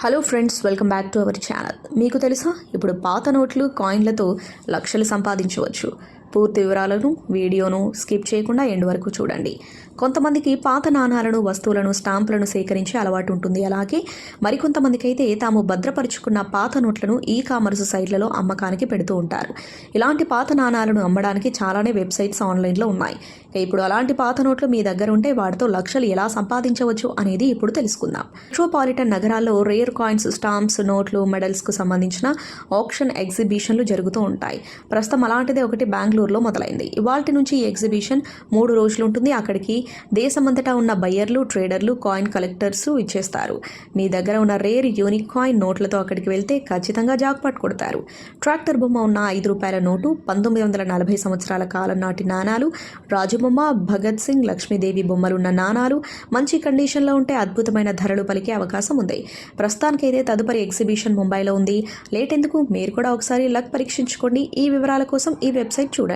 Hello friends welcome back to our channel మీకు తెలుసా? ఇప్పుడు పాత నోట్లు కాయిన్లతో లక్షలు సంపాదించవచ్చు. పూర్తి వివరాలను వీడియోను స్కిప్ చేయకుండా ఎండ్ వరకు చూడండి. కొంతమందికి పాత నాణాలను వస్తువులను స్టాంపులను సేకరించే అలవాటు ఉంటుంది. అలాగే మరికొంతమందికి అయితే తాము భద్రపరుచుకున్న పాత నోట్లను ఈ కామర్స్ సైట్లలో అమ్మకానికి పెడుతూ ఉంటారు. ఇలాంటి పాత నాణాలను అమ్మడానికి చాలానే వెబ్సైట్స్ ఆన్లైన్లో ఉన్నాయి. ఇప్పుడు అలాంటి పాత నోట్లు మీ దగ్గర ఉంటే వాటితో లక్షలు ఎలా సంపాదించవచ్చు అనేది ఇప్పుడు తెలుసుకుందాం. మెట్రోపాలిటన్ నగరాల్లో రేర్ కాయిన్స్ స్టాంప్స్ నోట్లు మెడల్స్కు సంబంధించిన ఆప్షన్ ఎగ్జిబిషన్లు జరుగుతూ ఉంటాయి. ప్రస్తుతం అలాంటిదే ఒకటి బెంగళూరులో మొదలైంది. ఇవాల్టి నుంచి ఈ ఎగ్జిబిషన్ మూడు రోజులు ఉంటుంది. అక్కడికి దేశమంతటా ఉన్న బయ్యర్లు ట్రేడర్లు కాయిన్ కలెక్టర్స్ ఇచ్చేస్తారు. మీ దగ్గర ఉన్న రేర్ యూనిక్ కాయిన్ నోట్లతో అక్కడికి వెళ్తే ఖచ్చితంగా జాక్పాట్ కొడతారు. ట్రాక్టర్ బొమ్మ ఉన్న ఐదు రూపాయల నోటు పంతొమ్మిది వందల నలభై సంవత్సరాల కాలం నాటి నాణాలు రాజుబొమ్మ భగత్ సింగ్ లక్ష్మీదేవి బొమ్మలున్న నాణాలు మంచి కండిషన్లో ఉంటే అద్భుతమైన ధరలు పలికే అవకాశం ఉంది. ప్రస్తుతానికైతే తదుపరి ఎగ్జిబిషన్ ముంబైలో ఉంది. లేట్ ఎందుకు? మీరు కూడా ఒకసారి లక్ పరీక్షించుకోండి. ఈ వివరాల కోసం ఈ వెబ్సైట్ చూడండి.